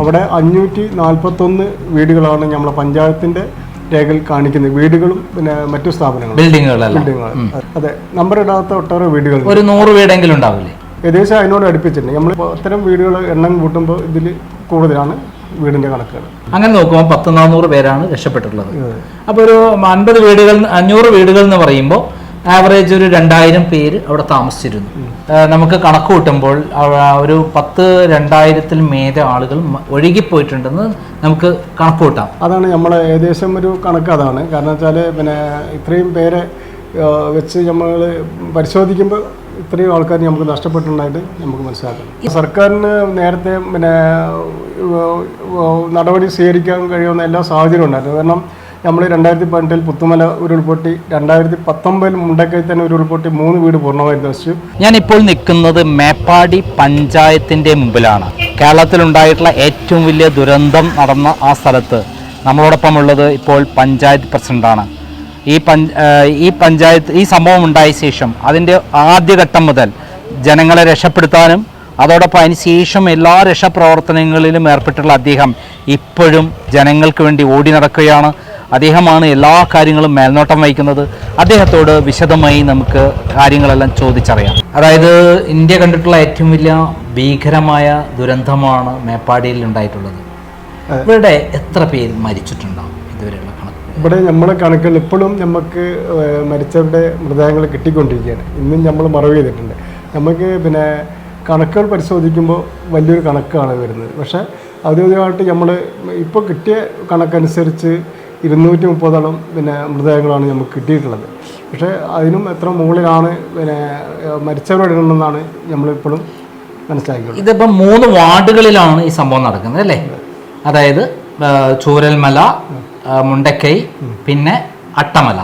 അവിടെ അഞ്ഞൂറ്റി നാൽപ്പത്തൊന്ന് വീടുകളാണ് നമ്മളെ പഞ്ചായത്തിന്റെ രേഖയിൽ കാണിക്കുന്നത്. വീടുകളും പിന്നെ മറ്റു സ്ഥാപനങ്ങളും. ബിൽഡിങ്ങുകൾ. അതെ. നമ്പർ ഇടാത്ത ഒട്ടേറെ വീടുകൾ. ഒരു നൂറ് വീടെങ്കിലും ഉണ്ടാവില്ലേ? ഏകദേശം അതിനോട് അടുപ്പിച്ചിട്ടുണ്ട്. നമ്മൾ അത്തരം വീടുകൾ എണ്ണം കൂട്ടുമ്പോൾ ഇതിൽ കൂടുതലാണ് വീടിന്റെ കണക്കുകൾ. അങ്ങനെ നോക്കുമ്പോൾ പത്ത് നാനൂറ് പേരാണ് രക്ഷപ്പെട്ടിട്ടുള്ളത്. അപ്പോൾ ഒരു അൻപത് വീടുകൾ അഞ്ഞൂറ് വീടുകൾ എന്ന് പറയുമ്പോൾ ആവറേജ് ഒരു രണ്ടായിരം പേര് അവിടെ താമസിച്ചിരുന്നു. നമുക്ക് കണക്ക് കൂട്ടുമ്പോൾ ഒരു പത്ത് രണ്ടായിരത്തിൽ മേലെ ആളുകൾ ഒഴുകിപ്പോയിട്ടുണ്ടെന്ന് നമുക്ക് കണക്ക് കൂട്ടാം. അതാണ് നമ്മൾ ഏകദേശം ഒരു കണക്ക് അതാണ്. കാരണം വെച്ചാൽ പിന്നെ ഇത്രയും പേരെ വെച്ച് നമ്മൾ പരിശോധിക്കുമ്പോൾ ഇത്രയും ആൾക്കാർ നമുക്ക് നഷ്ടപ്പെട്ടിട്ടുണ്ടായിട്ട് നമുക്ക് മനസ്സിലാക്കാം. സർക്കാരിന് നേരത്തെ പിന്നെ നടപടി സ്വീകരിക്കാൻ കഴിയുന്ന എല്ലാ സാഹചര്യവും ഉണ്ടായിരുന്നു. കാരണം നമ്മൾ രണ്ടായിരത്തി പതിനെട്ടിൽ പുത്തുമല ഉരുൾപൊട്ടി രണ്ടായിരത്തി പത്തൊമ്പതിൽ മുണ്ടക്കൈ തന്നെ ഉരുൾപൊട്ടി മൂന്ന് വീട് പൂർണമായി നശിച്ചു ഇപ്പോൾ നിൽക്കുന്നത് മേപ്പാടി പഞ്ചായത്തിന്റെ മുമ്പിലാണ്. കേരളത്തിലുണ്ടായിട്ടുള്ള ഏറ്റവും വലിയ ദുരന്തം നടന്ന ആ സ്ഥലത്ത് നമ്മളോടൊപ്പം ഉള്ളത് ഇപ്പോൾ പഞ്ചായത്ത് പ്രസിഡന്റാണ്. ഈ പഞ്ച ഈ പഞ്ചായത്ത് ഈ സംഭവം ഉണ്ടായ ശേഷം അതിന്റെ ആദ്യഘട്ടം മുതൽ ജനങ്ങളെ രക്ഷപ്പെടുത്താനും അതോടൊപ്പം അതിന് ശേഷം എല്ലാ രക്ഷാപ്രവർത്തനങ്ങളിലും ഏർപ്പെട്ടുള്ള അദ്ദേഹം ഇപ്പോഴും ജനങ്ങൾക്ക് വേണ്ടി ഓടി നടക്കുകയാണ്. അദ്ദേഹമാണ് എല്ലാ കാര്യങ്ങളും മേൽനോട്ടം വഹിക്കുന്നത്. അദ്ദേഹത്തോട് വിശദമായി നമുക്ക് കാര്യങ്ങളെല്ലാം ചോദിച്ചറിയാം. അതായത് ഇന്ത്യ കണ്ടിട്ടുള്ള ഏറ്റവും വലിയ ഭീകരമായ ദുരന്തമാണ് മേപ്പാടിയിൽ ഉണ്ടായിട്ടുള്ളത്. ഇവിടെ എത്ര പേര് മരിച്ചിട്ടുണ്ടാവും? ഇതുവരെയുള്ള കണക്ക്. ഇവിടെ നമ്മുടെ കണക്കുകൾ ഇപ്പോഴും നമുക്ക് മരിച്ചവരുടെ മൃതദേഹങ്ങൾ കിട്ടിക്കൊണ്ടിരിക്കുകയാണ്. ഇന്നും നമ്മൾ മറവ് ചെയ്തിട്ടുണ്ട്. നമുക്ക് പിന്നെ കണക്കുകൾ പരിശോധിക്കുമ്പോൾ വലിയൊരു കണക്കാണ് വരുന്നത്. പക്ഷേ ഔദ്യോഗികമായിട്ട് നമ്മൾ ഇപ്പോൾ കിട്ടിയ കണക്കനുസരിച്ച് ഇരുന്നൂറ്റി മുപ്പതോളം പിന്നെ മൃതദേഹങ്ങളാണ് നമുക്ക് കിട്ടിയിട്ടുള്ളത്. പക്ഷേ അതിനും എത്ര മുകളിലാണ് പിന്നെ ഏഹ്, മരിച്ചവരുടെ എണ്ണം എന്നാണ് നമ്മളിപ്പോഴും മനസ്സിലാക്കിയത് ഇതിപ്പം മൂന്ന് വാർഡുകളിലാണ് ഈ സംഭവം നടക്കുന്നത് അല്ലേ? അതായത് ചൂരൽമല മുണ്ടക്കൈ പിന്നെ അട്ടമല.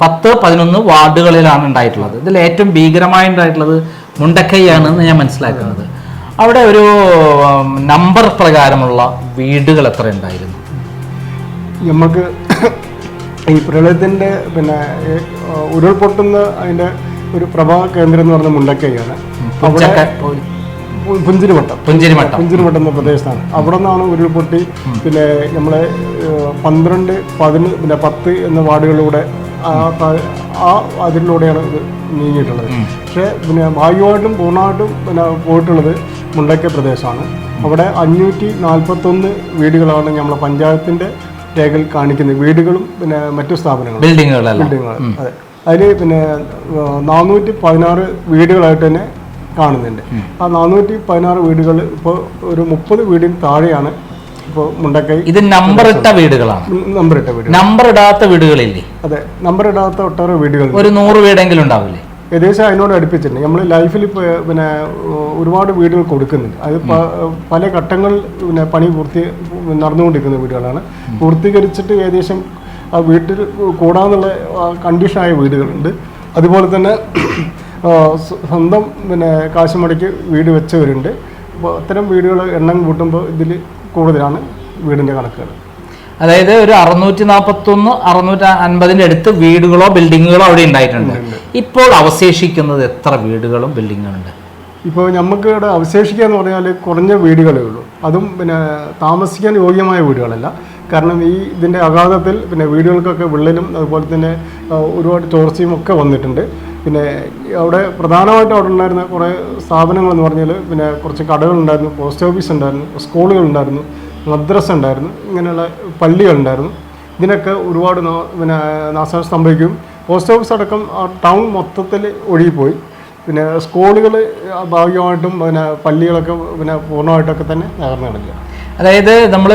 പത്ത് പതിനൊന്ന് വാർഡുകളിലാണ് ഉണ്ടായിട്ടുള്ളത്. ഇതിൽ ഏറ്റവും ഭീകരമായി ഉണ്ടായിട്ടുള്ളത് മുണ്ടക്കൈയാണെന്ന് ഞാൻ മനസ്സിലാക്കുന്നത്. അവിടെ ഒരു നമ്പർ പ്രകാരമുള്ള വീടുകൾ എത്ര ഉണ്ടായിരുന്നു? നമുക്ക് ഈ പ്രളയത്തിന്റെ പിന്നെ ഉരുൾപൊട്ടുന്ന അതിന്റെ ഒരു പ്രഭാവ കേന്ദ്രം എന്ന് പറഞ്ഞ മുണ്ടക്കൈയാണ്. അവിടെ പുഞ്ചിരിമട്ടം പുഞ്ചിരിമട്ടം പുഞ്ചിരിമട്ടം എന്ന പ്രദേശത്താണ്. അവിടെ നിന്നാണ് ഉരുൾപൊട്ടി പിന്നെ നമ്മളെ പന്ത്രണ്ട് പതിന് പിന്നെ പത്ത് എന്ന വാർഡുകളിലൂടെ ആ ആ അതിലൂടെയാണ് ഇത് നീങ്ങിയിട്ടുള്ളത്. പക്ഷേ പിന്നെ ഭാഗ്യമായിട്ടും പൂർണമായിട്ടും പിന്നെ പോയിട്ടുള്ളത് മുണ്ടക്ക പ്രദേശമാണ്. അവിടെ അഞ്ഞൂറ്റി നാൽപ്പത്തൊന്ന് വീടുകളാണ് നമ്മളെ പഞ്ചായത്തിന്റെ രേഖയിൽ കാണിക്കുന്നത് വീടുകളും പിന്നെ മറ്റു സ്ഥാപനങ്ങളും. ബിൽഡിങ്ങുകൾ ബിൽഡിങ്ങുകൾ അതെ. അതിൽ പിന്നെ നാനൂറ്റി പതിനാറ് വീടുകളായിട്ട് തന്നെ കാണുന്നുണ്ട്. ആ നാനൂറ്റി പതിനാറ് വീടുകൾ ഇപ്പോൾ ഒരു മുപ്പത് വീടിന് താഴെയാണ് ഇപ്പോൾ മുണ്ടക്കൈ ഇത് നമ്പർ ഇട്ട വീടുകളാണ്. നമ്പർ ഇട്ട വീടുകൾ നമ്പർ ഇടാത്ത വീടുകളില്ലേ? അതെ നമ്പർ ഇടാത്ത ഒട്ടേറെ വീടുകൾ ഒരു നൂറ് വീടെങ്കിലും ഉണ്ടാവില്ലേ? ഏകദേശം അതിനോട് അടുപ്പിച്ചിട്ടുണ്ട്. നമ്മൾ ലൈഫിൽ പിന്നെ ഒരുപാട് വീടുകൾ കൊടുക്കുന്നുണ്ട്. അത് പല ഘട്ടങ്ങൾ പിന്നെ പണി പൂർത്തി നടന്നുകൊണ്ടിരിക്കുന്ന വീടുകളാണ്. പൂർത്തീകരിച്ചിട്ട് ഏകദേശം ആ വീട്ടിൽ കൂടാന്നുള്ള കണ്ടീഷനായ വീടുകളുണ്ട്. അതുപോലെ തന്നെ സ്വന്തം പിന്നെ കാശ് വീട് വെച്ചവരുണ്ട്. അപ്പോൾ അത്തരം വീടുകൾ എണ്ണം കൂട്ടുമ്പോൾ ഇതിൽ കൂടുതലാണ് വീടിന്റെ കണക്കുകൾ. അതായത് ഒരു അറുന്നൂറ്റി നാൽപ്പത്തൊന്ന് അറുന്നൂറ്റി അൻപതിന്റെ അടുത്ത് വീടുകളോ ബിൽഡിങ്ങുകളോ അവിടെ ഉണ്ടായിട്ടുണ്ട്. ഇപ്പോൾ അവശേഷിക്കുന്നത് എത്ര വീടുകളും ബിൽഡിങ്ങുകളുണ്ട്? ഇപ്പോൾ നമുക്ക് ഇവിടെ അവശേഷിക്കുക എന്ന് പറഞ്ഞാൽ കുറഞ്ഞ വീടുകളേ ഉള്ളൂ. അതും പിന്നെ താമസിക്കാൻ യോഗ്യമായ വീടുകളല്ല. കാരണം ഈ ഇതിന്റെ അഗാധത്തിൽ പിന്നെ വീടുകൾക്കൊക്കെ വിള്ളലും അതുപോലെ തന്നെ ഒരുപാട് ചോർച്ചയും ഒക്കെ വന്നിട്ടുണ്ട്. പിന്നെ അവിടെ പ്രധാനമായിട്ട് അവിടെ ഉണ്ടായിരുന്ന കുറേ സ്ഥാപനങ്ങളെന്ന് പറഞ്ഞാൽ പിന്നെ കുറച്ച് കടകളുണ്ടായിരുന്നു പോസ്റ്റ് ഓഫീസ് ഉണ്ടായിരുന്നു സ്കൂളുകളുണ്ടായിരുന്നു മദ്രസ ഉണ്ടായിരുന്നു. ഇങ്ങനെയുള്ള പള്ളികളുണ്ടായിരുന്നു. ഇതിനൊക്കെ ഒരുപാട് പിന്നെ നാശം സംഭവിക്കും. പോസ്റ്റ് ഓഫീസ് അടക്കം ആ ടൗൺ മൊത്തത്തിൽ ഒഴുകിപ്പോയി. പിന്നെ സ്കൂളുകൾ ഭാഗികമായിട്ടും പിന്നെ പള്ളികളൊക്കെ പിന്നെ പൂർണമായിട്ടൊക്കെ തന്നെ തകർന്നു കിടക്കുക. അതായത് നമ്മൾ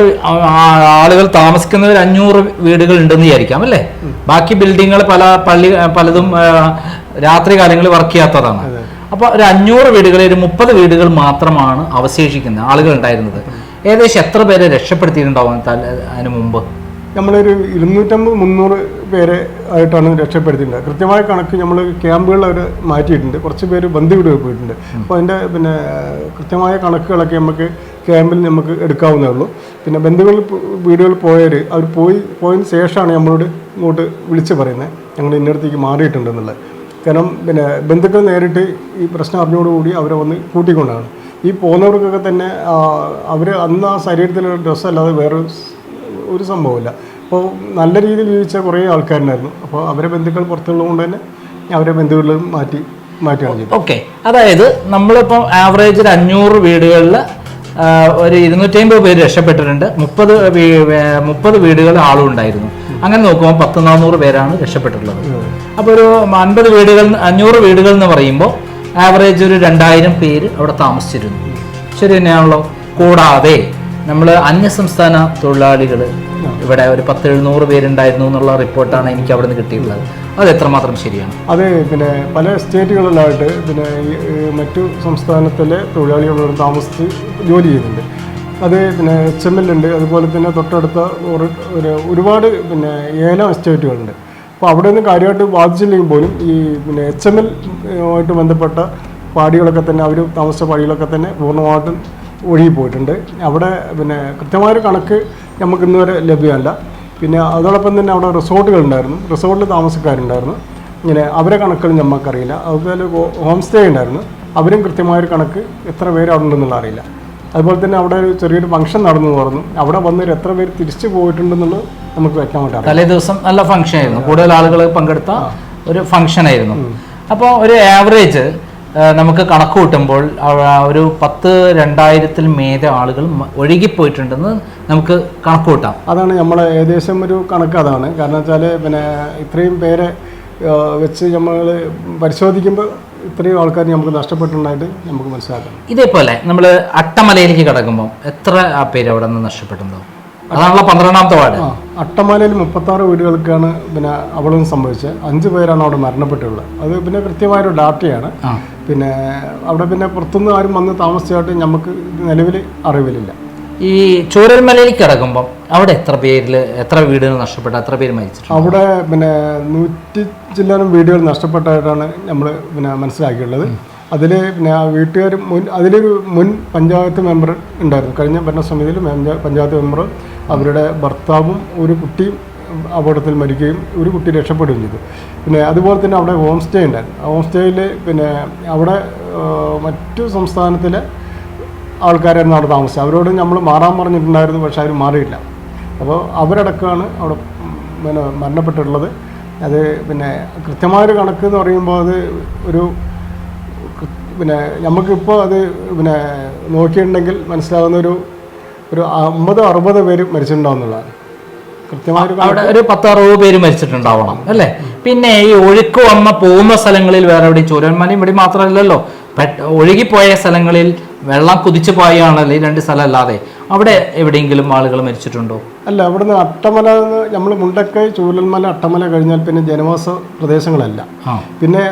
ആളുകൾ താമസിക്കുന്ന ഒരു അഞ്ഞൂറ് വീടുകൾ ഉണ്ടെന്ന് വിചാരിക്കാം അല്ലേ? ബാക്കി ബിൽഡിങ്ങുകൾ പല പള്ളി പലതും രാത്രി കാലങ്ങളിൽ വർക്ക് ചെയ്യാത്തതാണ്. അപ്പോൾ ഒരു അഞ്ഞൂറ് വീടുകളിൽ ഒരു മുപ്പത് വീടുകൾ മാത്രമാണ് അവശേഷിക്കുന്നത് ആളുകൾ ഉണ്ടായിരുന്നത്. ഏകദേശം എത്ര പേരെ രക്ഷപ്പെടുത്തിയിട്ടുണ്ടാവും അതിന് മുമ്പ്? നമ്മളൊരു ഇരുന്നൂറ്റമ്പത് മുന്നൂറ് പേരെ ആയിട്ടാണ് രക്ഷപ്പെടുത്തിയിട്ടുണ്ട് കൃത്യമായ കണക്ക് നമ്മൾ ക്യാമ്പുകളിൽ അവർ മാറ്റിയിട്ടുണ്ട്. കുറച്ച് പേര് ബന്ധുവിടെ പോയിട്ടുണ്ട്. അപ്പോൾ അതിന്റെ പിന്നെ കൃത്യമായ കണക്കുകളൊക്കെ നമുക്ക് ക്യാമ്പിൽ നമുക്ക് എടുക്കാവുന്നേ ഉള്ളൂ. പിന്നെ ബന്ധുക്കളിൽ വീടുകളിൽ പോയവർ അവർ പോയി പോയതിന് ശേഷമാണ് നമ്മളോട് ഇങ്ങോട്ട് വിളിച്ച് പറയുന്നത്. ഞങ്ങൾ ഇന്നടത്തേക്ക് മാറിയിട്ടുണ്ടെന്നുള്ളത്. കാരണം പിന്നെ ബന്ധുക്കൾ നേരിട്ട് ഈ പ്രശ്നം അറിഞ്ഞോടുകൂടി അവരെ വന്ന് കൂട്ടിക്കൊണ്ടാണ്. ഈ പോകുന്നവർക്കൊക്കെ തന്നെ അവർ അന്ന് ആ ശരീരത്തിലുള്ള ഡ്രസ്സ് അല്ലാതെ വേറെ ഒരു സംഭവമില്ല. അപ്പോൾ നല്ല രീതിയിൽ ജീവിച്ച കുറേ ആൾക്കാരുണ്ടായിരുന്നു. അപ്പോൾ അവരെ ബന്ധുക്കൾ പുറത്തുള്ളത് കൊണ്ട് തന്നെ അവരെ ബന്ധുക്കളിൽ മാറ്റി മാറ്റി ചെയ്തത് ഓക്കെ. അതായത് നമ്മളിപ്പം ആവറേജ് ഒരു അഞ്ഞൂറ് വീടുകളിൽ ഒരു ഇരുന്നൂറ്റി അമ്പത് പേര് രക്ഷപ്പെട്ടിട്ടുണ്ട്. മുപ്പത് മുപ്പത് വീടുകളിൽ ആളും ഉണ്ടായിരുന്നു. അങ്ങനെ നോക്കുമ്പോൾ പത്ത് നാനൂറ് പേരാണ് രക്ഷപ്പെട്ടിട്ടുള്ളത്. അപ്പോൾ ഒരു അൻപത് വീടുകൾ അഞ്ഞൂറ് വീടുകൾ എന്ന് പറയുമ്പോൾ ആവറേജ് ഒരു രണ്ടായിരം പേര് അവിടെ താമസിച്ചിരുന്നു. ശരി തന്നെയാണല്ലോ കൂടാതെ നമ്മൾ അന്യസംസ്ഥാന തൊഴിലാളികൾ ഇവിടെ ഒരു പത്ത് എഴുന്നൂറ് പേരുണ്ടായിരുന്നു എന്നുള്ള റിപ്പോർട്ടാണ് എനിക്ക് അവിടെ നിന്ന് കിട്ടിയിട്ടുള്ളത്. അത് എത്രമാത്രം ശരിയാണ്? അത് പിന്നെ പല സ്റ്റേറ്റുകളിലായിട്ട് പിന്നെ മറ്റു സംസ്ഥാനത്തിലെ തൊഴിലാളികൾ താമസിച്ച് ജോലി ചെയ്യുന്നുണ്ട്. അത് പിന്നെ എച്ച് എം എൽ ഉണ്ട് അതുപോലെ തന്നെ തൊട്ടടുത്ത ഒരു ഒരുപാട് പിന്നെ ഏലം എസ്റ്റേറ്റുകളുണ്ട് അപ്പോൾ അവിടെ നിന്ന് കാര്യമായിട്ട് ബാധിച്ചില്ലെങ്കിൽ പോലും ഈ പിന്നെ എച്ച് എം എൽ ആയിട്ട് ബന്ധപ്പെട്ട പാടികളൊക്കെ തന്നെ അവർ താമസിച്ച പാടികളൊക്കെ തന്നെ പൂർണമായിട്ടും ഒഴുകിപ്പോയിട്ടുണ്ട് അവിടെ പിന്നെ കൃത്യമായൊരു കണക്ക് നമുക്ക് ഇന്ന് വരെ ലഭ്യമല്ല. പിന്നെ അതോടൊപ്പം തന്നെ അവിടെ റിസോർട്ടുകൾ ഉണ്ടായിരുന്നു റിസോർട്ടിൽ താമസക്കാരുണ്ടായിരുന്നു. ഇങ്ങനെ അവരെ കണക്കുകൾ നമുക്കറിയില്ല അതുപോലെ ഹോം സ്റ്റേ ഉണ്ടായിരുന്നു. അവരും കൃത്യമായൊരു കണക്ക് എത്ര പേര് അവിടെ ഉണ്ടെന്നുള്ള അറിയില്ല. അതുപോലെ തന്നെ അവിടെ ഒരു ചെറിയൊരു ഫംഗ്ഷൻ നടന്നു പറഞ്ഞു. അവിടെ വന്നവർ എത്ര പേര് തിരിച്ചു പോയിട്ടുണ്ടെന്നുള്ളത് നമുക്ക് വെക്കാൻ പറ്റും തലേ ദിവസം നല്ല ഫംഗ്ഷൻ ആയിരുന്നു. കൂടുതൽ ആളുകൾ പങ്കെടുത്ത ഒരു ഫംഗ്ഷൻ ആയിരുന്നു. അപ്പോൾ ഒരു ആവറേജ് നമുക്ക് കണക്ക് കൂട്ടുമ്പോൾ ഒരു പത്ത് രണ്ടായിരത്തിൽ മേലെ ആളുകൾ ഒഴുകിപ്പോയിട്ടുണ്ടെന്ന് നമുക്ക് കണക്ക് കൂട്ടാം. അതാണ് നമ്മൾ ഏകദേശം ഒരു കണക്ക് അതാണ്. കാരണം വെച്ചാൽ പിന്നെ ഇത്രയും പേരെ വെച്ച് നമ്മൾ പരിശോധിക്കുമ്പോൾ ഇത്രയും ആൾക്കാർ നമുക്ക് നഷ്ടപ്പെട്ടിട്ടുണ്ടായിട്ട് നമുക്ക് മനസ്സിലാക്കാം. ഇതേപോലെ നമ്മൾ അട്ടമലയിലേക്ക് കടക്കുമ്പോൾ എത്ര ആ പേര് അവിടെ നിന്ന് നഷ്ടപ്പെട്ടിട്ടുണ്ടാവും? അതാണല്ലോ പന്ത്രണ്ടാമത്തെ വാർഡ്. അട്ടമാലയിൽ അട്ടമാലയിൽ മുപ്പത്താറ് വീടുകൾക്കാണ് പിന്നെ അപകടം സംഭവിച്ചത്. അഞ്ച് പേരാണ് അവിടെ മരണപ്പെട്ടുള്ളത്. അത് പിന്നെ കൃത്യമായൊരു ഡാറ്റയാണ്. പിന്നെ അവിടെ പിന്നെ പുറത്തുനിന്ന് ആരും വന്ന് താമസിച്ചായിട്ട് നമുക്ക് നിലവിൽ അറിവിലില്ല. ഈ ചൂരൽമലയിലേക്ക് കിടക്കുമ്പം അവിടെ എത്ര പേരിൽ എത്ര വീടുകൾ നഷ്ടപ്പെട്ട എത്ര പേര് മരിച്ചിട്ടുണ്ട്? അവിടെ പിന്നെ നൂറ്റി ചില്ലാനും വീടുകൾ നഷ്ടപ്പെട്ടതായിട്ടാണ് നമ്മൾ പിന്നെ മനസ്സിലാക്കിയുള്ളത്. അതിൽ പിന്നെ ആ വീട്ടുകാർ മുൻ അതിലൊരു മുൻ പഞ്ചായത്ത് മെമ്പർ ഉണ്ടായിരുന്നു. കഴിഞ്ഞ ഭരണസമിതിയിൽ പഞ്ചായത്ത് മെമ്പർ അവരുടെ ഭർത്താവും ഒരു കുട്ടിയും അപകടത്തിൽ മരിക്കുകയും ഒരു കുട്ടി രക്ഷപ്പെടുകയും ചെയ്തു. പിന്നെ അതുപോലെ തന്നെ അവിടെ ഹോം സ്റ്റേ ഉണ്ടായിരുന്നു. ഹോം സ്റ്റേയിൽ പിന്നെ അവിടെ മറ്റു സംസ്ഥാനത്തിലെ ആൾക്കാരായിരുന്നു അവിടെ താമസിച്ചത്. അവരോട് നമ്മൾ മാറാൻ പറഞ്ഞിട്ടുണ്ടായിരുന്നു പക്ഷെ അവർ മാറിയില്ല. അപ്പോൾ അവരടക്കമാണ് അവിടെ പിന്നെ മരണപ്പെട്ടിട്ടുള്ളത്. അത് പിന്നെ കൃത്യമായൊരു കണക്ക് എന്ന് പറയുമ്പോൾ അത് ഒരു പിന്നെ നമുക്കിപ്പോൾ അത് പിന്നെ നോക്കിയിട്ടുണ്ടെങ്കിൽ മനസ്സിലാവുന്ന ഒരു ഒരു അമ്പത് അറുപത് പേര് മരിച്ചിട്ടുണ്ടാവുന്നതാണ് അവിടെ ഒരു പത്ത് അറുപത് പേര് മരിച്ചിട്ടുണ്ടാവണം അല്ലേ? പിന്നെ ഈ ഒഴുക്ക് വന്ന പോകുന്ന സ്ഥലങ്ങളിൽ വേറെ എവിടെയും ചൂരന്മലയും ഇവിടെ മാത്രമല്ലല്ലോ. പെട്ട ഒഴുകിപ്പോയ സ്ഥലങ്ങളിൽ വെള്ളം കുതിച്ചു പോയാണല്ലോ ഈ രണ്ട് സ്ഥലം അല്ലാതെ അവിടെ എവിടെയെങ്കിലും ആളുകൾ മരിച്ചിട്ടുണ്ടോ? അല്ല അവിടുന്ന് അട്ടമല നമ്മൾ മുണ്ടക്കൈ ചൂരൽമല അട്ടമല കഴിഞ്ഞാൽ പിന്നെ ജനവാസ പ്രദേശങ്ങളല്ല. പിന്നെ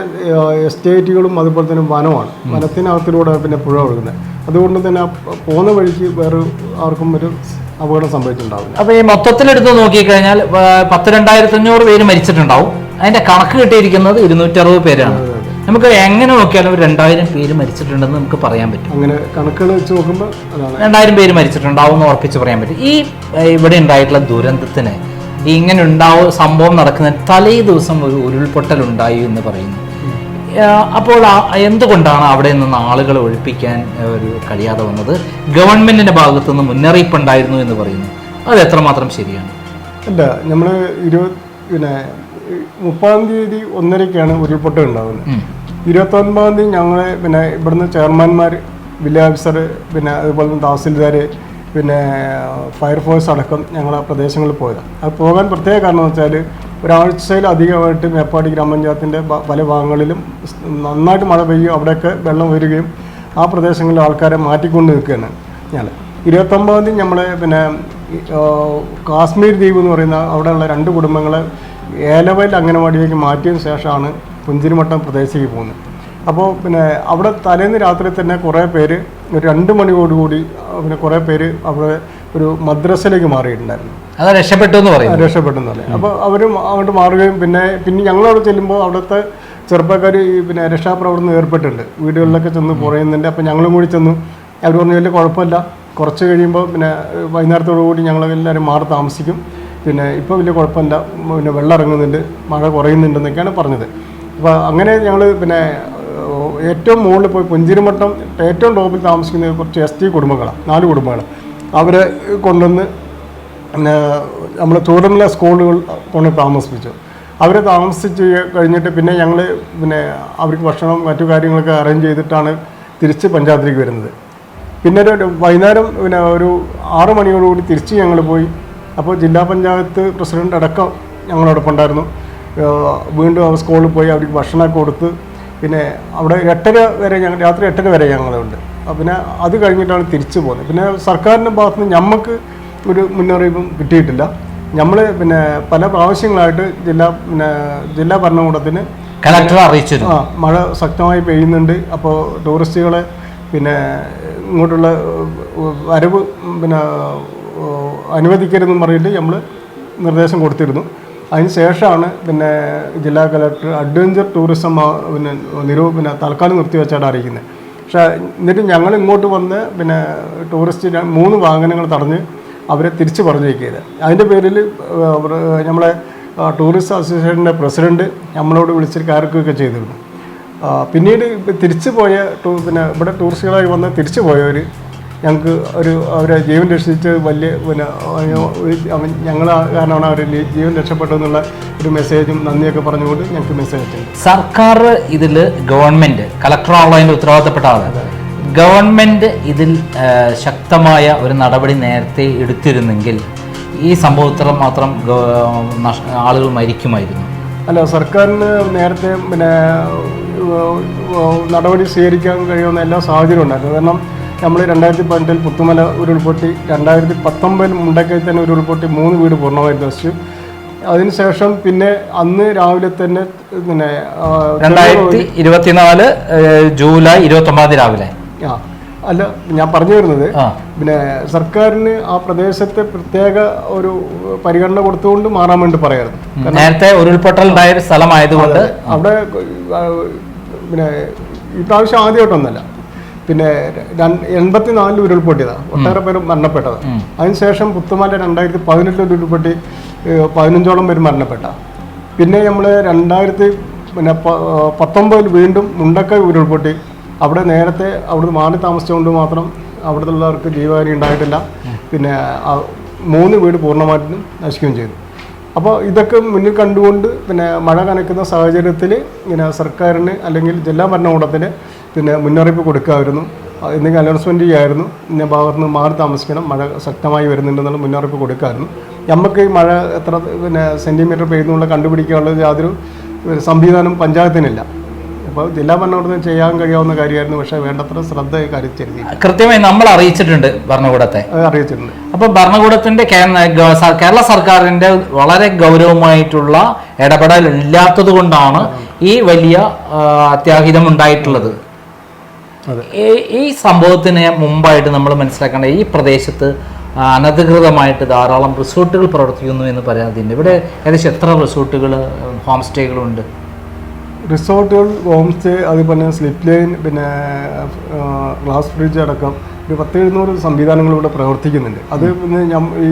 എസ്റ്റേറ്റുകളും അതുപോലെ തന്നെ വനമാണ്. വനത്തിനകത്തിലൂടെ പിന്നെ പുഴ ഒഴുകുന്നത്. അതുകൊണ്ട് തന്നെ പോകുന്ന വഴിക്ക് വേറെ ആർക്കും ഒരു അപകടം സംഭവിച്ചിട്ടുണ്ടാവില്ല. അപ്പൊ ഈ മൊത്തത്തിലെടുത്ത് നോക്കിക്കഴിഞ്ഞാൽ ആ, പത്ത് രണ്ടായിരത്തി അഞ്ഞൂറ് പേര് മരിച്ചിട്ടുണ്ടാവും. അതിന്റെ കണക്ക് കിട്ടിയിരിക്കുന്നത് ഇരുന്നൂറ്ററുപത് പേരാണ്. നമുക്ക് എങ്ങനെ നോക്കിയാലും ഒരു രണ്ടായിരം പേര് മരിച്ചിട്ടുണ്ടെന്ന് നമുക്ക് പറയാൻ പറ്റും. അങ്ങനെ കണക്കുകൾ വെച്ച് നോക്കുമ്പോൾ രണ്ടായിരം പേര് മരിച്ചിട്ടുണ്ടാവും എന്ന് ഉറപ്പിച്ച് പറയാൻ പറ്റും. ഈ ഇവിടെ ഉണ്ടായിട്ടുള്ള ദുരന്തത്തിന് ഇങ്ങനെ ഉണ്ടാവും സംഭവം നടക്കുന്ന തലേ ദിവസം ഒരു ഉരുൾപൊട്ടൽ ഉണ്ടായി എന്ന് പറയുന്നു. അപ്പോൾ എന്തുകൊണ്ടാണ് അവിടെ നിന്ന് ആളുകളെ ഒഴിപ്പിക്കാൻ ഒരു കഴിയാതെ വന്നത്? ഗവൺമെന്റിന്റെ ഭാഗത്തു നിന്ന് മുന്നറിയിപ്പ് ഉണ്ടായിരുന്നു എന്ന് പറയുന്നു. അത് എത്രമാത്രം ശരിയാണ്? അല്ല നമ്മൾ ഇരുപത് പിന്നെ മുപ്പതാം തീയതി ഒന്നരയ്ക്കാണ് ഉരുൾപൊട്ടൽ ഉണ്ടാകുന്നത്. ഇരുപത്തൊൻപതാം തീയതി ഞങ്ങൾ പിന്നെ ഇവിടുന്ന് ചെയർമാൻമാർ വില്ലേജ് ഓഫീസർ പിന്നെ അതുപോലെ തന്നെ തഹസിൽദാർ പിന്നെ ഫയർഫോഴ്സ് അടക്കം ഞങ്ങൾ ആ പ്രദേശങ്ങളിൽ പോയതാണ് അത് പോകാൻ പ്രത്യേക കാരണം വെച്ചാൽ ഒരാഴ്ചയിലധികമായിട്ട് മേപ്പാടി ഗ്രാമപഞ്ചായത്തിന്റെ പല ഭാഗങ്ങളിലും നന്നായിട്ട് മഴ പെയ്യും അവിടെയൊക്കെ വെള്ളം വരികയും ആ പ്രദേശങ്ങളിലെ ആൾക്കാരെ മാറ്റിക്കൊണ്ട് നിൽക്കുകയാണ് ഞങ്ങൾ ഇരുപത്തൊമ്പതാം തീയതി നമ്മൾ പിന്നെ കാശ്മീർ ദ്വീപ് എന്ന് പറയുന്ന അവിടെയുള്ള രണ്ട് കുടുംബങ്ങളെ ഏലവയൽ അംഗനവാടിയിലേക്ക് മാറ്റിയതിന് ശേഷമാണ് പുഞ്ചിരിമട്ടം പ്രദേശത്തേക്ക് പോകുന്നത്. അപ്പോൾ പിന്നെ അവിടെ തലേന്ന് രാത്രി തന്നെ കുറേ പേര് ഒരു രണ്ട് മണിയോടുകൂടി പിന്നെ കുറേ പേര് അവിടെ ഒരു മദ്രസയിലേക്ക് മാറിയിട്ടുണ്ടായിരുന്നു. അത് രക്ഷപ്പെട്ടു എന്ന് പറയുന്നു. രക്ഷപ്പെട്ടെന്നല്ലേ അപ്പോൾ അവരും അങ്ങോട്ട് മാറുകയും പിന്നെ പിന്നെ ഞങ്ങളവിടെ ചെല്ലുമ്പോൾ അവിടുത്തെ ചെറുപ്പക്കാർ ഈ പിന്നെ രക്ഷാപ്രവർത്തനം ഏർപ്പെട്ടിട്ടുണ്ട്. വീടുകളിലൊക്കെ ചെന്ന് പറയുന്നുണ്ട് അപ്പോൾ ഞങ്ങളും കൂടി ചെന്നു. അവർ പറഞ്ഞു വലിയ കുഴപ്പമില്ല. കുറച്ച് കഴിയുമ്പോൾ പിന്നെ വൈകുന്നേരത്തോടു കൂടി ഞങ്ങൾ എല്ലാവരും മാറി താമസിക്കും. പിന്നെ ഇപ്പോൾ വലിയ കുഴപ്പമില്ല. പിന്നെ വെള്ളം ഇറങ്ങുന്നുണ്ട് മഴ കുറയുന്നുണ്ടെന്നൊക്കെയാണ് പറഞ്ഞത്. അപ്പോൾ അങ്ങനെ ഞങ്ങൾ പിന്നെ ഏറ്റവും മുകളിൽ പോയി പുഞ്ചിരിമട്ടം ഏറ്റവും ടോപ്പിൽ താമസിക്കുന്ന കുറച്ച് എസ് ടി കുടുംബങ്ങളാണ് നാല് കുടുംബങ്ങൾ അവരെ കൊണ്ടുവന്ന് പിന്നെ നമ്മൾ ചൂടനിലെ സ്കൂളുകൾ കൊണ്ട് താമസിപ്പിച്ചു. അവരെ താമസിച്ച് കഴിഞ്ഞിട്ട് പിന്നെ ഞങ്ങൾ പിന്നെ അവർക്ക് ഭക്ഷണം മറ്റു കാര്യങ്ങളൊക്കെ അറേഞ്ച് ചെയ്തിട്ടാണ് തിരിച്ച് പഞ്ചായത്തിലേക്ക് വരുന്നത്. പിന്നെ ഒരു വൈകുന്നേരം പിന്നെ ഒരു ആറ് മണിയോടുകൂടി തിരിച്ച് ഞങ്ങൾ പോയി അപ്പോൾ ജില്ലാ പഞ്ചായത്ത് പ്രസിഡന്റ് അടക്കം ഞങ്ങളോടൊപ്പം ഉണ്ടായിരുന്നു. വീണ്ടും അവർ സ്കൂളിൽ പോയി അവർക്ക് ഭക്ഷണമൊക്കെ കൊടുത്ത് പിന്നെ അവിടെ എട്ടര വരെ ഞങ്ങൾ രാത്രി എട്ടര വരെ ഞങ്ങളുണ്ട്. പിന്നെ അത് കഴിഞ്ഞിട്ടാണ് തിരിച്ചു പോകുന്നത്. പിന്നെ സർക്കാരിന്റെ ഭാഗത്ത് നിന്ന് ഞമ്മക്ക് ഒരു മുന്നറിയിപ്പും കിട്ടിയിട്ടില്ല. നമ്മൾ പിന്നെ പല പ്രാവശ്യങ്ങളായിട്ട് ജില്ലാ പിന്നെ ജില്ലാ ഭരണകൂടത്തിന് കലക്ടർ അറിയിച്ചിരുന്നു. ആ മഴ ശക്തമായി പെയ്യുന്നുണ്ട്. അപ്പോൾ ടൂറിസ്റ്റുകളെ പിന്നെ ഇങ്ങോട്ടുള്ള വരവ് പിന്നെ അനുവദിക്കരുതെന്ന് പറഞ്ഞിട്ട് നമ്മൾ നിർദ്ദേശം കൊടുത്തിരുന്നു. അതിന് ശേഷമാണ് പിന്നെ ജില്ലാ കലക്ടർ അഡ്വഞ്ചർ ടൂറിസം പിന്നെ നിരൂ പിന്നെ തൽക്കാലം നിർത്തിവെച്ചാണ് അറിയിക്കുന്നത് പക്ഷേ എന്നിട്ട് ഞങ്ങൾ ഇങ്ങോട്ട് വന്ന് പിന്നെ ടൂറിസ്റ്റ് മൂന്ന് വാഹനങ്ങൾ തടഞ്ഞ് അവരെ തിരിച്ച് പറഞ്ഞേക്കിയത് അതിന്റെ പേരിൽ നമ്മളെ ടൂറിസ്റ്റ് അസോസിയേഷന്റെ പ്രസിഡന്റ് നമ്മളോട് വിളിച്ചിട്ട് കയറുകയൊക്കെ ചെയ്തിരുന്നു. പിന്നീട് തിരിച്ചു പോയ പിന്നെ ഇവിടെ ടൂറിസ്റ്റുകളായി വന്ന് തിരിച്ചു പോയവർ ഞങ്ങൾക്ക് ഒരു അവരെ ജീവൻ രക്ഷിച്ച് വലിയ പിന്നെ ഞങ്ങൾ കാരണമാണ് അവർ ജീവൻ രക്ഷപ്പെട്ടതെന്നുള്ള ഒരു മെസ്സേജും നന്ദിയൊക്കെ പറഞ്ഞുകൊണ്ട് ഞങ്ങൾക്ക് മെസ്സേജ് അയച്ചിട്ടുണ്ട് സർക്കാർ ഇതിൽ ഗവൺമെന്റ് കളക്ടറാണല്ലോ അതിന്റെ ഉത്തരവാദിത്തപ്പെട്ട ആൾ ഗവൺമെന്റ് ഇതിൽ ശക്തമായ ഒരു നടപടി നേരത്തെ എടുത്തിരുന്നെങ്കിൽ ഈ സംഭവത്തിൽ മാത്രം ആളുകൾ മരിക്കുമായിരുന്നു. അല്ല സർക്കാരിന് നേരത്തെ പിന്നെ നടപടി സ്വീകരിക്കാൻ കഴിയുന്ന എല്ലാ സാഹചര്യവും ഉണ്ടായിരുന്നു. കാരണം നമ്മൾ രണ്ടായിരത്തി പതിനെട്ടിൽ പുത്തുമല ഉരുൾപൊട്ടി രണ്ടായിരത്തി പത്തൊമ്പതിൽ മുണ്ടക്കൈ തന്നെ ഉരുൾപൊട്ടി മൂന്ന് വീട് പൂർണമായി നശിച്ചു അതിനുശേഷം പിന്നെ അന്ന് രാവിലെ തന്നെ പിന്നെ രണ്ടായിരത്തി ഇരുപത്തിനാല് ജൂലൈ ഇരുപത്തി ഒമ്പതാം രാവിലെ. ആ അല്ല ഞാൻ പറഞ്ഞു വരുന്നത് പിന്നെ സർക്കാരിന് ആ പ്രദേശത്തെ പ്രത്യേക ഒരു പരിഗണന കൊടുത്തുകൊണ്ട് മാറാൻ വേണ്ടി പറയായിരുന്നു നേരത്തെ ഉരുൾപൊട്ടൽ സ്ഥലമായതുകൊണ്ട് അവിടെ പിന്നെ ഇപ്രാവശ്യം പ്രാവശ്യം ആദ്യമായിട്ടൊന്നല്ല. പിന്നെ എൺപത്തി നാലിൽ ഉരുൾപൊട്ടിയതാണ് ഒട്ടേറെ പേര് മരണപ്പെട്ടത്. അതിനുശേഷം പുത്തുമല രണ്ടായിരത്തി പതിനെട്ടിൽ ഉരുൾപൊട്ടി പതിനഞ്ചോളം പേര് മരണപ്പെട്ട. പിന്നെ നമ്മൾ രണ്ടായിരത്തി പിന്നെ പത്തൊമ്പതിൽ വീണ്ടും മുണ്ടക്കൈ ഉരുൾപൊട്ടി അവിടെ നേരത്തെ അവിടുന്ന് മാറി താമസിച്ചുകൊണ്ട് മാത്രം അവിടുത്തെ ജീവഹാനി ഉണ്ടായിട്ടില്ല. പിന്നെ മൂന്ന് വീട് പൂർണമായിട്ടും നശിക്കുകയും ചെയ്തു. അപ്പോൾ ഇതൊക്കെ മുന്നിൽ കണ്ടുകൊണ്ട് പിന്നെ മഴ കനക്കുന്ന സാഹചര്യത്തിൽ ഇങ്ങനെ സർക്കാരിന് അല്ലെങ്കിൽ ജില്ലാ ഭരണകൂടത്തിന് പിന്നെ മുന്നറിയിപ്പ് കൊടുക്കാമായിരുന്നു എന്തെങ്കിലും അനൗൺസ്മെന്റ് ചെയ്യായിരുന്നു. ഇന്ന ഭാഗത്ത് നിന്ന് മാറി താമസിക്കണം. മഴ ശക്തമായി വരുന്നുണ്ടെന്നുള്ള മുന്നറിയിപ്പ് കൊടുക്കാമായിരുന്നു നമുക്ക് ഈ മഴ എത്ര പിന്നെ സെന്റിമീറ്റർ പെയ്യുന്നുള്ള കണ്ടുപിടിക്കാനുള്ള യാതൊരു സംവിധാനം പഞ്ചായത്തിനില്ല. അപ്പോൾ ജില്ലാ ഭരണകൂടത്തിന് ചെയ്യാൻ കഴിയാവുന്ന കാര്യമായിരുന്നു. പക്ഷേ വേണ്ടത്ര ശ്രദ്ധ ചെലുത്തി കൃത്യമായി നമ്മൾ അറിയിച്ചിട്ടുണ്ട് ഭരണകൂടത്തെ. അറിയിച്ചിട്ടുണ്ട്. അപ്പോൾ ഭരണകൂടത്തിന്റെ കേരള സർക്കാരിന്റെ വളരെ ഗൗരവമായിട്ടുള്ള ഇടപെടൽ ഇല്ലാത്തത് കൊണ്ടാണ് ഈ വലിയ അത്യാഹിതം ഉണ്ടായിട്ടുള്ളത്. ഈ- ഈ സംഭവത്തിന് മുമ്പായിട്ട് നമ്മൾ മനസ്സിലാക്കേണ്ട ഈ പ്രദേശത്ത് അനധികൃതമായിട്ട് ധാരാളം റിസോർട്ടുകൾ പ്രവർത്തിക്കുന്നു എന്ന് പരാതിയുണ്ട് ഇവിടെ ഏകദേശം എത്ര റിസോർട്ടുകൾ ഹോം സ്റ്റേകളുണ്ട്? റിസോർട്ടുകൾ ഹോം സ്റ്റേ അതുപോലെ സ്ലിപ്പ് ലൈൻ പിന്നെ ഗ്ലാസ് ഫ്രിഡ്ജ് അടക്കം ഒരു പത്ത് എഴുന്നൂറ് സംവിധാനങ്ങൾ ഇവിടെ പ്രവർത്തിക്കുന്നുണ്ട്. അത് പിന്നെ ഞാൻ ഈ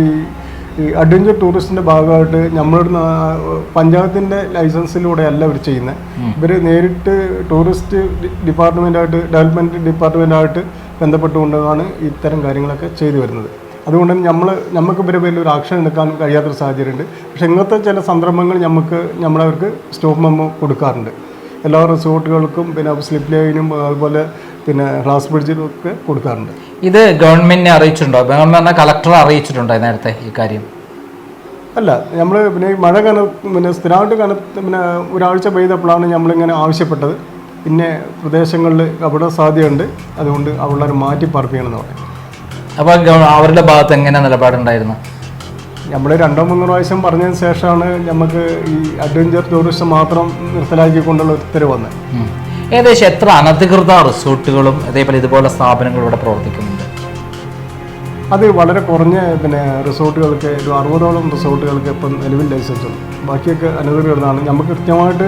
ഈ അഡ്വഞ്ചർ ടൂറിസ്റ്റിന്റെ ഭാഗമായിട്ട് നമ്മളുടെ പഞ്ചായത്തിന്റെ ലൈസൻസിലൂടെ അല്ല ഇവർ ചെയ്യുന്നത് ഇവർ നേരിട്ട് ടൂറിസ്റ്റ് ഡിപ്പാർട്ട്മെന്റായിട്ട് ഡെവലപ്മെന്റ് ഡിപ്പാർട്ട്മെന്റായിട്ട് ബന്ധപ്പെട്ടുകൊണ്ടാണ് ഇത്തരം കാര്യങ്ങളൊക്കെ ചെയ്തു വരുന്നത്. അതുകൊണ്ട് നമ്മൾ നമുക്ക് ഇവരെ പേരിൽ ഒരു ആക്ഷൻ എടുക്കാൻ കഴിയാത്തൊരു സാഹചര്യമുണ്ട്. പക്ഷേ ഇങ്ങനത്തെ ചില സംരംഭങ്ങൾ നമുക്ക് നമ്മളവർക്ക് സ്റ്റോപ്പ് മെമ്മോ കൊടുക്കാറുണ്ട്. എല്ലാ റിസോർട്ടുകൾക്കും പിന്നെ സ്ലിപ്പ് ലൈനും അതുപോലെ പിന്നെ ഗ്ലാസ് ബ്രിഡ്ജിലും ഒക്കെ കൊടുക്കാറുണ്ട്. ഇത് ഗവൺമെന്റിനെ അറിയിച്ചിട്ടുണ്ടോ? ഗവൺമെന്റ് കളക്ടർ അറിയിച്ചിട്ടുണ്ടോ നേരത്തെ ഈ കാര്യം? അല്ല നമ്മൾ പിന്നെ ഈ മഴ കന പിന്നെ സ്ഥിരമായിട്ട് കന പിന്നെ ഒരാഴ്ച പെയ്തപ്പോഴാണ് നമ്മളിങ്ങനെ ആവശ്യപ്പെട്ടത്. പിന്നെ പ്രദേശങ്ങളിൽ അവിടെ സാധ്യതയുണ്ട്. അതുകൊണ്ട് അവിടെ മാറ്റി പാർപ്പിക്കണമെന്ന് പറയും. അപ്പോൾ അവരുടെ ഭാഗത്ത് എങ്ങനെ നിലപാടുണ്ടായിരുന്നു? നമ്മൾ രണ്ടോ മൂന്നോ പ്രാവശ്യം പറഞ്ഞതിന് ശേഷമാണ് നമുക്ക് ഈ അഡ്വഞ്ചർ ടൂറിസം മാത്രം നിർത്തലാക്കിക്കൊണ്ടുള്ള ഉത്തരവ് വന്നത്. ഏകദേശം എത്ര അനധികൃത റിസോർട്ടുകളും അതേപോലെ ഇതുപോലെ സ്ഥാപനങ്ങളും ഇവിടെ പ്രവർത്തിക്കുന്നുണ്ട്? അത് വളരെ കുറഞ്ഞ പിന്നെ റിസോർട്ടുകൾക്ക് ഒരു അറുപതോളം റിസോർട്ടുകൾക്ക് ഇപ്പം നിലവിൽ ലൈസൻസ് ഉണ്ട്. ബാക്കിയൊക്കെ അനധികൃതമാണ്. നമുക്ക് കൃത്യമായിട്ട്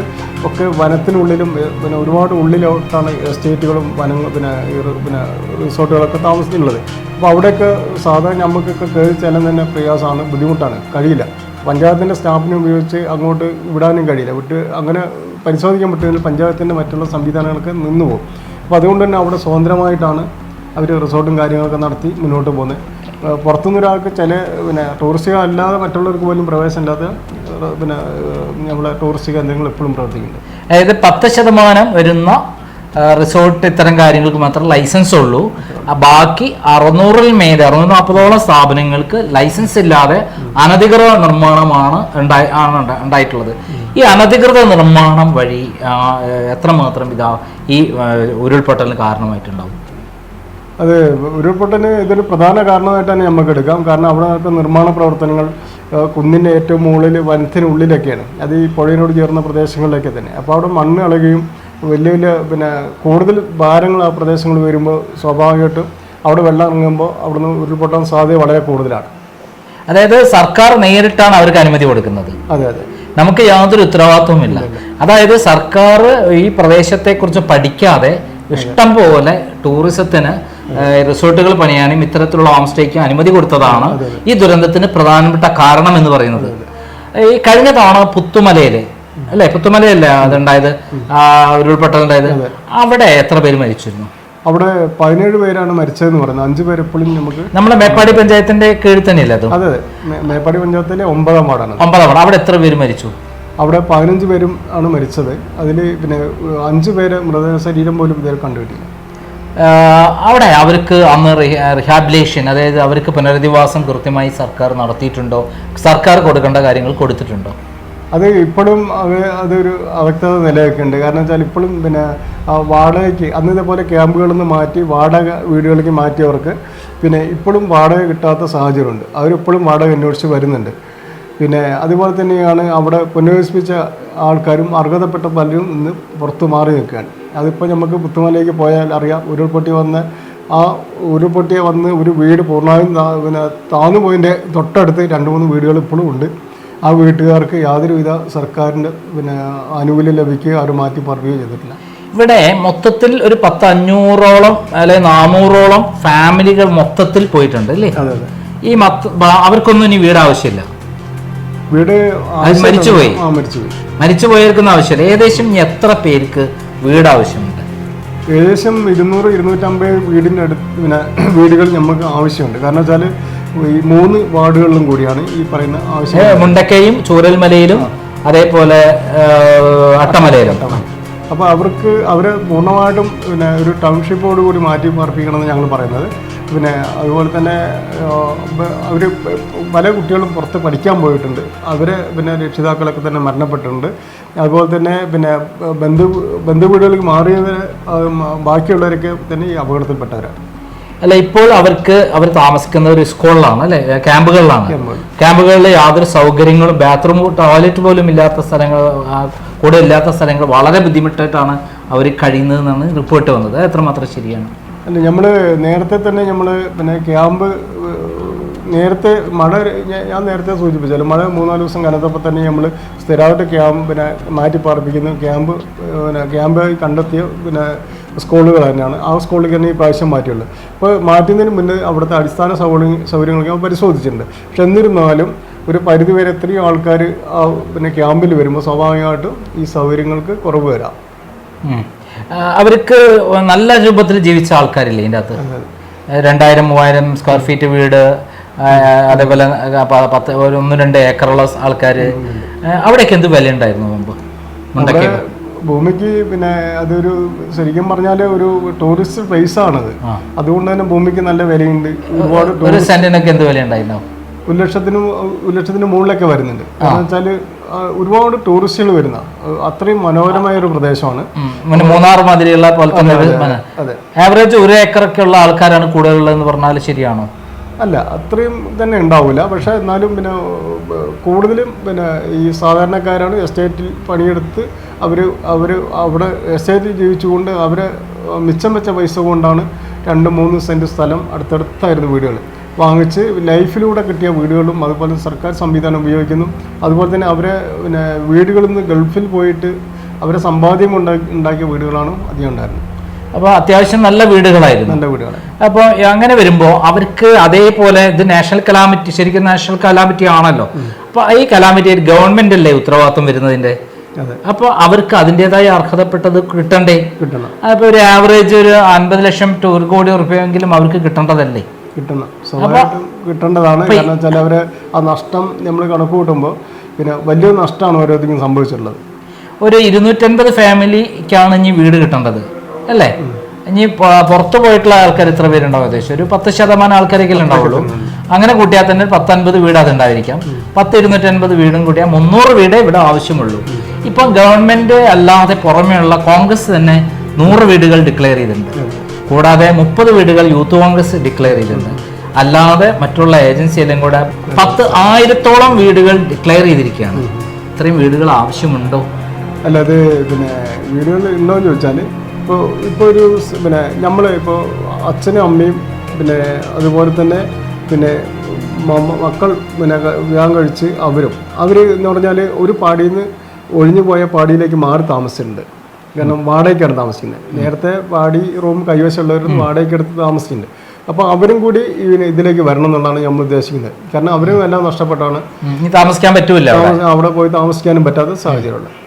ഒക്കെ വനത്തിനുള്ളിലും പിന്നെ ഒരുപാട് ഉള്ളിലോട്ടാണ് എസ്റ്റേറ്റുകളും വനങ്ങൾ പിന്നെ പിന്നെ റിസോർട്ടുകളൊക്കെ താമസിക്കുന്നുള്ളത് അപ്പോൾ അവിടെയൊക്കെ സാധാരണ നമുക്കൊക്കെ കയറി ചെല്ലാൻ തന്നെ പ്രയാസമാണ് ബുദ്ധിമുട്ടാണ് കഴിയില്ല. പഞ്ചായത്തിന്റെ സ്റ്റാഫിനെ ഉപയോഗിച്ച് അങ്ങോട്ട് വിടാനും കഴിയില്ല. വിട്ട് അങ്ങനെ പരിശോധിക്കാൻ പറ്റുമെങ്കിൽ പഞ്ചായത്തിന്റെ മറ്റുള്ള സംവിധാനങ്ങളൊക്കെ നിന്നു പോകും അപ്പോൾ അതുകൊണ്ട് തന്നെ അവിടെ സ്വതന്ത്രമായിട്ടാണ് അവർ റിസോർട്ടും കാര്യങ്ങളൊക്കെ നടത്തി മുന്നോട്ട് പോകുന്നത്. പുറത്തുനിന്ന് ഒരാൾക്ക് ചില പിന്നെ ടൂറിസ്റ്റുകൾ അല്ലാതെ മറ്റുള്ളവർക്ക് പോലും പ്രവേശനമില്ലാത്ത പിന്നെ നമ്മളെ ടൂറിസ്റ്റ് കേന്ദ്രങ്ങൾ എപ്പോഴും പ്രവർത്തിക്കുന്നുണ്ട്. അതായത് പത്ത് ശതമാനം വരുന്ന റിസോർട്ട് ഇത്തരം കാര്യങ്ങൾക്ക് മാത്രം ലൈസൻസ് ഉള്ളൂ. ബാക്കി അറുന്നൂറിൽ മേലെ അറുന്നൂറ് നാൽപ്പതോളം സ്ഥാപനങ്ങൾക്ക് ലൈസൻസ് ഇല്ലാതെ അനധികൃത നിർമ്മാണമാണ് ഉണ്ടായി ആണ് ഉണ്ടായിട്ടുള്ളത്. ഈ അനധികൃത നിർമ്മാണം വഴി എത്രമാത്രം ഇതാ ഈ ഉരുൾപൊട്ടലിന് കാരണമായിട്ടുണ്ടാവും? അത് ഉരുൾപൊട്ടലിന് ഇതൊരു പ്രധാന കാരണമായിട്ടാണ് നമുക്ക് എടുക്കാം. കാരണം അവിടെ നടക്കുന്ന നിർമ്മാണ പ്രവർത്തനങ്ങൾ കുന്നിന്റെ ഏറ്റവും മുകളിൽ വനത്തിനുള്ളിലൊക്കെയാണ്. അത് ഈ പുഴയിനോട് ചേർന്ന പ്രദേശങ്ങളിലൊക്കെ തന്നെ. അപ്പോൾ അവിടെ മണ്ണ് ഇളകുകയും വലിയ വലിയ പിന്നെ കൂടുതൽ ഭാരങ്ങൾ ആ പ്രദേശങ്ങളിൽ വരുമ്പോൾ സ്വാഭാവികമായിട്ടും അവിടെ വെള്ളം ഇറങ്ങുമ്പോൾ അവിടുന്ന് ഉരുൾപൊട്ടാൻ സാധ്യത വളരെ കൂടുതലാണ്. അതായത് സർക്കാർ നേരിട്ടാണ് അവർക്ക് അനുമതി കൊടുക്കുന്നത്. അതെ അതെ. നമുക്ക് യാതൊരു ഉത്തരവാദിത്വമില്ല അതായത് സർക്കാർ ഈ പ്രദേശത്തെക്കുറിച്ച് പഠിക്കാതെ ഇഷ്ടം പോലെ ടൂറിസത്തിന് റിസോർട്ടുകൾ പണിയാനും ഇത്തരത്തിലുള്ള ഹോം സ്റ്റേക്ക് അനുമതി കൊടുത്തതാണ് ഈ ദുരന്തത്തിന് പ്രധാനപ്പെട്ട കാരണം എന്ന് പറയുന്നത്. ഈ കഴിഞ്ഞ തവണ പുത്തുമലയിൽ അല്ലേ? പുത്തുമലയല്ലേ അതുണ്ടായത്? ആ ഉരുൾപൊട്ടലുണ്ടായത്? അവിടെ എത്ര പേര് മരിച്ചിരുന്നു? അവിടെ പതിനേഴ് പേരാണ് മരിച്ചതെന്ന് പറയുന്നത്. അഞ്ചു പേര് എപ്പോഴും നമുക്ക് നമ്മുടെ മേപ്പാടി പഞ്ചായത്തിന്റെ കീഴിൽ തന്നെയല്ലേ അത്? അതെ മേപ്പാടി പഞ്ചായത്തിലെ ഒമ്പതാം വാർഡാണ്. ഒമ്പതാം വാർഡ്. അവിടെ എത്ര പേര് മരിച്ചു? അവിടെ പതിനഞ്ച് പേരും ആണ് മരിച്ചത്. അതിൽ പിന്നെ അഞ്ചു പേര് മൃതദേഹ ശരീരം പോലും ഇതുവരെ കണ്ടുകിട്ടില്ല അവിടെ അവർക്ക് അന്ന് റിഹാബിലേഷൻ അതായത് അവർക്ക് പുനരധിവാസം കൃത്യമായി സർക്കാർ നടത്തിയിട്ടുണ്ടോ? സർക്കാർ കൊടുക്കേണ്ട കാര്യങ്ങൾ കൊടുത്തിട്ടുണ്ടോ? അത് ഇപ്പോഴും അത് അതൊരു അവ്യക്തത നിലനിൽക്കുന്നുണ്ട്. കാരണം വെച്ചാൽ ഇപ്പോഴും പിന്നെ വാടകയ്ക്ക് അന്ന് ഇതേപോലെ ക്യാമ്പുകളിൽ നിന്ന് മാറ്റി വാടക വീടുകളിലേക്ക് മാറ്റിയവർക്ക് പിന്നെ ഇപ്പോഴും വാടക കിട്ടാത്ത സാഹചര്യമുണ്ട്. അവരിപ്പോഴും വാടക അന്വേഷിച്ച് വരുന്നുണ്ട്. പിന്നെ അതുപോലെ തന്നെയാണ് അവിടെ പുനരധിവസിപ്പിച്ച ആൾക്കാരും അർഹതപ്പെട്ട പലരും ഇന്ന് പുറത്തു മാറി നിൽക്കുകയാണ്. അതിപ്പോൾ നമുക്ക് പുത്തുമലയിലേക്ക് പോയാൽ അറിയാം ഉരുൾപൊട്ടി വന്ന് ആ ഉരുൾപൊട്ടിയെ വന്ന് ഒരു വീട് പൂർണമായും പിന്നെ താന്നു പോയതിന്റെ തൊട്ടടുത്ത് രണ്ട് മൂന്ന് വീടുകൾ ഇപ്പോഴും ഉണ്ട്. ആ വീട്ടുകാർക്ക് യാതൊരുവിധ സർക്കാരിന്റെ പിന്നെ ആനുകൂല്യം ലഭിക്കുകയോ അവർ മാറ്റി പറയുകയോ ചെയ്തിട്ടില്ല. ഇവിടെ മൊത്തത്തിൽ ഒരു പത്ത് അഞ്ഞൂറോളം അല്ലെ നാനൂറോളം ഫാമിലികൾ മൊത്തത്തിൽ പോയിട്ടുണ്ട് അല്ലേ? ഈ മത്ത അവർക്കൊന്നും ഇനി വീട് ആവശ്യമില്ല. വീട് മരിച്ചുപോയി. മരിച്ചുപോയവർക്കൊന്നും മരിച്ചുപോയി. മരിച്ചു പോയവർക്കൊന്നും ആവശ്യമില്ല. ഏകദേശം എത്ര പേർക്ക് വീട് ആവശ്യമുണ്ട്? ഏകദേശം ഇരുന്നൂറ് ഇരുന്നൂറ്റമ്പത് വീടിന്റെ അടുത്ത് പിന്നെ വീടുകൾ നമുക്ക് ആവശ്യമുണ്ട്. കാരണം വെച്ചാൽ ഈ മൂന്ന് വാർഡുകളിലും കൂടിയാണ് ഈ പറയുന്ന ആവശ്യം. മുണ്ടക്കയും ചൂരൽമലയിലും അതേപോലെ അട്ടമലയിലും. അപ്പോൾ അവർക്ക് അവരെ പൂർണമായിട്ടും പിന്നെ ഒരു ടൗൺഷിപ്പോട് കൂടി മാറ്റി പാർപ്പിക്കണമെന്ന് ഞങ്ങൾ പറയുന്നത്. പിന്നെ അതുപോലെ തന്നെ അവർ പല കുട്ടികളും പുറത്ത് പഠിക്കാൻ പോയിട്ടുണ്ട്. അവരെ പിന്നെ രക്ഷിതാക്കളൊക്കെ തന്നെ മരണപ്പെട്ടിട്ടുണ്ട്. അതുപോലെ തന്നെ പിന്നെ ബന്ധു ബന്ധു വീടുകളിലേക്ക് മാറിയവരെ ബാക്കിയുള്ളവരൊക്കെ തന്നെ ഈ അപകടത്തിൽപ്പെട്ടവരാണ്. അല്ല ഇപ്പോൾ അവർക്ക് അവർ താമസിക്കുന്ന ഒരു സ്കൂളിലാണ് അല്ലെ? ക്യാമ്പുകളിലാണ്. ക്യാമ്പുകളിൽ യാതൊരു സൗകര്യങ്ങളും ബാത്റൂം ടോയ്ലറ്റ് പോലും ഇല്ലാത്ത സ്ഥലങ്ങൾ കൂടെ ഇല്ലാത്ത സ്ഥലങ്ങൾ വളരെ ബുദ്ധിമുട്ടായിട്ടാണ് അവർ കഴിയുന്നതെന്നാണ് റിപ്പോർട്ട് വന്നത്. എത്രമാത്രം ശരിയാണ്? അല്ല നമ്മൾ നേരത്തെ തന്നെ നമ്മൾ പിന്നെ ക്യാമ്പ് നേരത്തെ മഴ ഞാൻ- നേരത്തെ സൂചിപ്പിച്ചാലും മഴ മൂന്നാൽ ദിവസം കനത്തപ്പോൾ തന്നെ നമ്മൾ സ്ഥിരമായിട്ട് ക്യാമ്പ് പിന്നെ മാറ്റി പാർപ്പിക്കുന്ന ക്യാമ്പ് പിന്നെ ക്യാമ്പായി കണ്ടെത്തിയ പിന്നെ സ്കൂളുകൾ തന്നെയാണ്. ആ സ്കൂളിലേക്ക് തന്നെ ഈ പ്രാവശ്യം മാറ്റിയുള്ളത് അപ്പോൾ മാറ്റുന്നതിന് മുന്നേ അവിടുത്തെ അടിസ്ഥാന സൗകര്യ സൗകര്യങ്ങളൊക്കെ പരിശോധിച്ചിട്ടുണ്ട്. പക്ഷെ എന്നിരുന്നാലും ഒരു പരിധിവരെ എത്രയും ആൾക്കാർ ആ പിന്നെ ക്യാമ്പിൽ വരുമ്പോൾ സ്വാഭാവികമായിട്ടും ഈ സൗകര്യങ്ങൾക്ക് കുറവ് വരാം. അവർക്ക് നല്ല രൂപത്തിൽ ജീവിച്ച ആൾക്കാരില്ലേ ഇതിന്റെ അകത്ത്? രണ്ടായിരം മൂവായിരം സ്ക്വയർ ഫീറ്റ് വീട് അതേപോലെ പത്ത് ഒരു ഒന്ന് രണ്ട് ഏക്കറുള്ള ആൾക്കാർ അവിടെയൊക്കെ എന്ത് വില ഉണ്ടായിരുന്നു മുമ്പ് ഭൂമിക്ക് പിന്നെ അതൊരു ശരിക്കും പറഞ്ഞാൽ ഒരു ടൂറിസ്റ്റ് പ്ലേസ് ആണത്. അതുകൊണ്ട് തന്നെ ഭൂമിക്ക് നല്ല വിലയുണ്ട്. ഒരുപാട് ഒരു സെന്റിനൊക്കെ എന്ത് വില ഉണ്ടായിരുന്നു ഒരു ലക്ഷത്തിന് ഒരു ലക്ഷത്തിന് മുകളിലൊക്കെ വരുന്നുണ്ട്. കാരണം വെച്ചാൽ ഒരുപാട് ടൂറിസ്റ്റുകൾ വരുന്ന അത്രയും മനോഹരമായ ഒരു പ്രദേശമാണ്. മൂന്നാർ മാതിരിയുള്ള പോലെ തന്നെ ഒരു അതെ ആവറേജ് ഒരു ഏക്കറൊക്കെ ഉള്ള ആൾക്കാരാണ് കൂടുതലുള്ളതെന്ന് പറഞ്ഞാൽ ശരിയാണോ? അല്ല അത്രയും തന്നെ ഉണ്ടാവില്ല പക്ഷേ എന്നാലും പിന്നെ കൂടുതലും പിന്നെ ഈ സാധാരണക്കാരാണ് എസ്റ്റേറ്റിൽ പണിയെടുത്ത് അവർ അവർ അവിടെ എസ്റ്റേറ്റിൽ ജീവിച്ചുകൊണ്ട് അവരെ മിച്ചം വെച്ച പൈസ കൊണ്ടാണ് രണ്ട് മൂന്ന് സെന്റ് സ്ഥലം അടുത്തടുത്തായിരുന്നു വീടുകൾ വാങ്ങിച്ച് ലൈഫിലൂടെ കിട്ടിയ വീടുകളും അതുപോലെ സർക്കാർ സംവിധാനം ഉപയോഗിക്കുന്നു. അതുപോലെ തന്നെ അവരെ പിന്നെ വീടുകളിൽ നിന്ന് ഗൾഫിൽ പോയിട്ട് അവരെ സമ്പാദ്യം ഉണ്ടാക്കി ഉണ്ടാക്കിയ വീടുകളാണ് അധികം ഉണ്ടായിരുന്നത്. അപ്പോൾ അത്യാവശ്യം നല്ല വീടുകളായിരുന്നു. നല്ല വീടുകൾ അപ്പോൾ അങ്ങനെ വരുമ്പോൾ അവർക്ക് അതേപോലെ ഇത് നാഷണൽ കലാമിറ്റി ശരിക്കും നാഷണൽ കലാമിറ്റി ആണല്ലോ. അപ്പോൾ ഈ കലാമിറ്റി ഗവൺമെന്റ് അല്ലേ ഉത്തരവാദിത്വം വരുന്നതിന്റെ? അപ്പൊ അപ്പോൾ അവർക്ക് അതിന്റെതായ അർഹതപ്പെട്ടത് കിട്ടണ്ടേ? കിട്ടണം. അപ്പോൾ ഒരു ആവറേജ് ഒരു അൻപത് ലക്ഷം ടു ഒരു കോടി ഉറപ്പിയെങ്കിലും അവർക്ക് കിട്ടേണ്ടതല്ലേ? കിട്ടണം. സ്വാഭാവികമായിട്ടും കിട്ടേണ്ടതാണ്. കാരണം വെച്ചാൽ അവരെ ആ നഷ്ടം നമ്മൾ കണക്ക് കൂട്ടുമ്പോൾ പിന്നെ വലിയ നഷ്ടമാണ് ഓരോരുത്തർക്കും സംഭവിച്ചിട്ടുള്ളത്. ഒരു ഇരുന്നൂറ്റൻപത് ഫാമിലിക്കാണ് ഇനി വീട് കിട്ടേണ്ടത്. അല്ലേ? ഇനി പുറത്തു പോയിട്ടുള്ള ആൾക്കാർ ഇത്ര പേരുണ്ടാവും ഏകദേശം? ഒരു പത്ത് ശതമാനം ആൾക്കാരൊക്കെ ഉണ്ടാവുള്ളൂ. അങ്ങനെ കൂട്ടിയാൽ തന്നെ പത്തൻപത് വീട് അതുണ്ടായിരിക്കാം. പത്ത് ഇരുന്നൂറ്റൻപത് വീടും കൂട്ടിയാൽ മുന്നൂറ് വീടേ ഇവിടെ ആവശ്യമുള്ളൂ. ഇപ്പം ഗവൺമെന്റ് അല്ലാതെ പുറമെയുള്ള കോൺഗ്രസ് തന്നെ നൂറ് വീടുകൾ ഡിക്ലെയർ ചെയ്തിട്ടുണ്ട്. കൂടാതെ മുപ്പത് വീടുകൾ യൂത്ത് കോൺഗ്രസ് ഡിക്ലെയർ ചെയ്തിട്ടുണ്ട്. അല്ലാതെ മറ്റുള്ള ഏജൻസി എല്ലാം കൂടെ പത്ത് ആയിരത്തോളം വീടുകൾ ഡിക്ലെയർ ചെയ്തിരിക്കുകയാണ്. ഇത്രയും വീടുകൾ ആവശ്യമുണ്ടോ? അല്ലാതെ അത് പിന്നെ വീടുകൾ ഉണ്ടോ എന്ന് ചോദിച്ചാൽ ഇപ്പോൾ ഇപ്പോൾ ഒരു പിന്നെ നമ്മൾ ഇപ്പോൾ അച്ഛനും അമ്മയും പിന്നെ അതുപോലെ തന്നെ പിന്നെ മക്കൾ പിന്നെ വിവാഹം കഴിച്ച് അവരും. അവർ എന്ന് പറഞ്ഞാൽ ഒരു പാടിയിൽ നിന്ന് ഒഴിഞ്ഞു പോയ പാടിയിലേക്ക് മാറി താമസിച്ചിട്ടുണ്ട്. കാരണം വാടകയ്ക്കാണ് താമസിക്കുന്നത് നേരത്തെ പാടി റൂം കൈവശമുള്ളവർ വാടകയ്ക്കെടുത്ത് താമസിക്കുന്നുണ്ട്. അപ്പോൾ അവരും കൂടി ഇതിന് ഇതിലേക്ക് വരണം എന്നുള്ളതാണ് നമ്മൾ ഉദ്ദേശിക്കുന്നത് കാരണം അവരും എല്ലാം നഷ്ടപ്പെട്ടാണ്. താമസിക്കാൻ പറ്റൂല അവിടെ. താമസ- അവിടെ പോയി താമസിക്കാനും പറ്റാത്ത സാഹചര്യമുള്ളത്